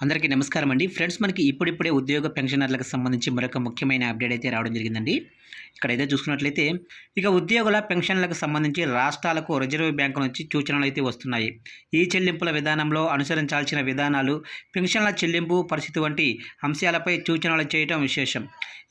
అందరికీ నమస్కారం అండి. ఫ్రెండ్స్ మనకి ఇప్పుడిప్పుడే ఉద్యోగ పెన్షనర్లకు సంబంధించి మరొక ముఖ్యమైన అప్డేట్ అయితే రావడం జరిగిందండి. ఇక్కడ అయితే చూసుకున్నట్లయితే ఇక ఉద్యోగుల పెన్షన్లకు సంబంధించి రాష్ట్రాలకు రిజర్వ్ బ్యాంకు నుంచి సూచనలు అయితే వస్తున్నాయి. ఈ చెల్లింపుల విధానంలో అనుసరించాల్సిన విధానాలు పెన్షన్ల చెల్లింపు పరిస్థితి వంటి అంశాలపై సూచనలు చేయడం విశేషం.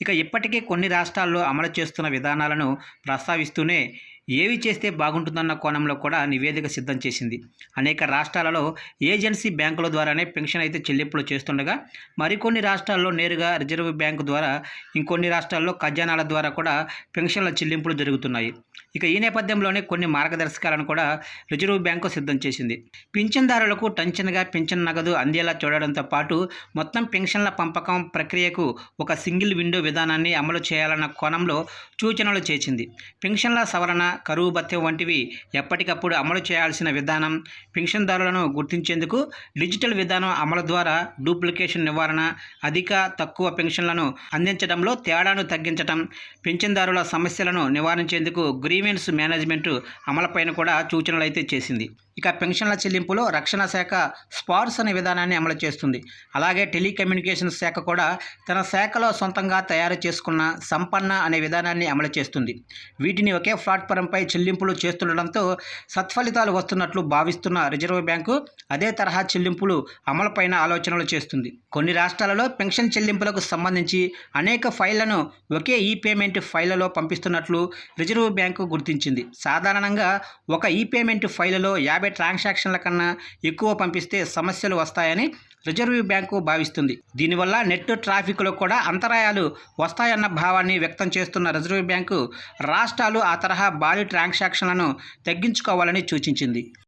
ఇక ఇప్పటికే కొన్ని రాష్ట్రాల్లో అమలు చేస్తున్న విధానాలను ప్రస్తావిస్తూనే ఏవి చేస్తే బాగుంటుందన్న కోణంలో కూడా నివేదిక సిద్ధం చేసింది. అనేక రాష్ట్రాలలో ఏజెన్సీ బ్యాంకుల ద్వారానే పెన్షన్ అయితే చెల్లింపులు చేస్తుండగా మరికొన్ని రాష్ట్రాల్లో నేరుగా రిజర్వ్ బ్యాంకు ద్వారా ఇంకొన్ని రాష్ట్రాల్లో ఖజానాల ద్వారా కూడా పెన్షన్ల చెల్లింపులు జరుగుతున్నాయి. ఇక ఈ నేపథ్యంలోనే కొన్ని మార్గదర్శకాలను కూడా రిజర్వ్ బ్యాంకు సిద్ధం చేసింది. పింఛన్దారులకు టంచన్గా పింఛన్ నగదు అందేలా చూడడంతో పాటు మొత్తం పెన్షన్ల పంపకం ప్రక్రియకు ఒక సింగిల్ విండో విధానాన్ని అమలు చేయాలన్న కోణంలో సూచనలు చేసింది. పెన్షన్ల సవరణ కరువు భత్యం వంటివి ఎప్పటికప్పుడు అమలు చేయాల్సిన విధానం పెన్షన్దారులను గుర్తించేందుకు డిజిటల్ విధానం అమలు ద్వారా డూప్లికేషన్ నివారణ అధిక తక్కువ పెన్షన్లను అందించడంలో తేడాను తగ్గించడం పెన్షన్దారుల సమస్యలను నివారించేందుకు గ్రీవెన్స్ మేనేజ్మెంట్ అమలుపైన కూడా సూచనలు అయితే చేసింది. ఇక పెన్షన్ల చెల్లింపులో రక్షణ శాఖ స్పార్స్ అనే విధానాన్ని అమలు చేస్తుంది. అలాగే టెలికమ్యూనికేషన్ శాఖ కూడా తన శాఖలో సొంతంగా తయారు చేసుకున్న సంపన్న అనే విధానాన్ని అమలు చేస్తుంది. వీటిని ఒకే ప్లాట్ఫారం ప్లాట్ఫారంపై చెల్లింపులు చేస్తుండడంతో సత్ఫలితాలు వస్తున్నట్లు భావిస్తున్న రిజర్వ్ బ్యాంకు అదే తరహా చెల్లింపులు అమలుపైన ఆలోచనలు చేస్తుంది. కొన్ని రాష్ట్రాలలో పెన్షన్ చెల్లింపులకు సంబంధించి అనేక ఫైళ్ళను ఒకే ఈ పేమెంట్ ఫైళ్ళలో పంపిస్తున్నట్లు రిజర్వ్ బ్యాంకు గుర్తించింది. సాధారణంగా ఒక ఈ పేమెంట్ ఫైళ్ళలో యాభై ట్రాన్సాక్షన్ల కన్నా ఎక్కువ పంపిస్తే సమస్యలు వస్తాయని రిజర్వ్ బ్యాంకు భావిస్తుంది. దీనివల్ల నెట్ ట్రాఫిక్లో కూడా అంతరాయాలు వస్తాయన్న భావాన్ని వ్యక్తం చేస్తున్న రిజర్వ్ బ్యాంకు రాష్ట్రాలు ఆ తరహా భారీ ట్రాన్సాక్షన్లను తగ్గించుకోవాలని సూచించింది.